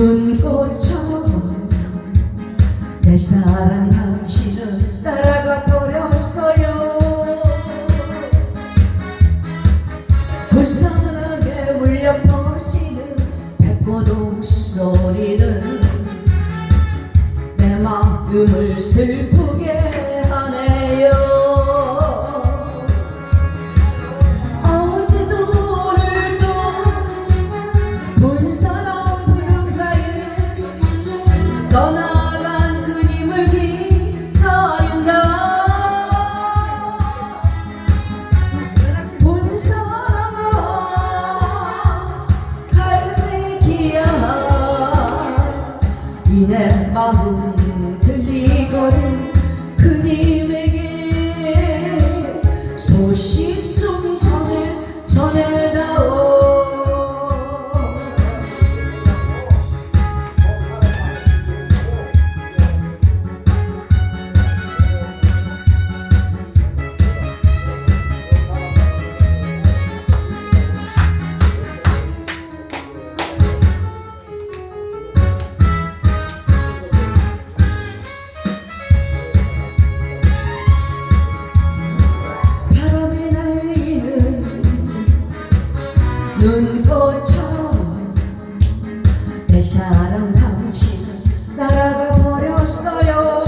눈꽃처럼 내 사랑 당신은 날아가 버렸어요. 불쌍하게 울려 퍼지는 백고동 소리는 내 마음을 슬프게 떠나간 그님을 기다린다. 이내 마음 들리거든 눈꽃처럼 내 사랑 당신은 날아가 버렸어요.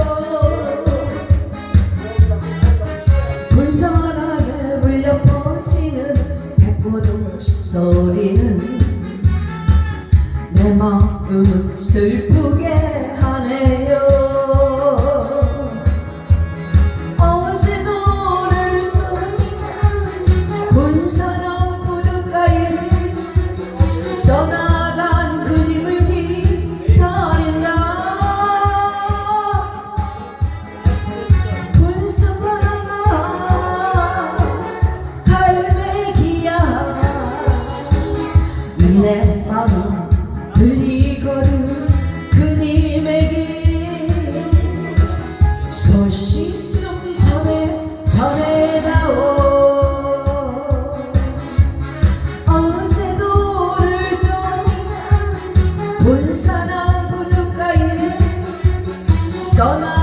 불쌍하게 울려 퍼지는 백고동 소리는 내 마음을 슬프게 내 마음 들리거든 그님에게 소식 좀 전해 전해다오. 어제도 오늘도 본 사람 구두가에 떠나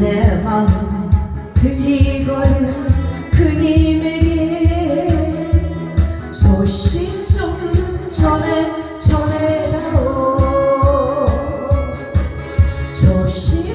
내 마음 들리거든 그님에게. 소식 좀 전해 전해라오. 소식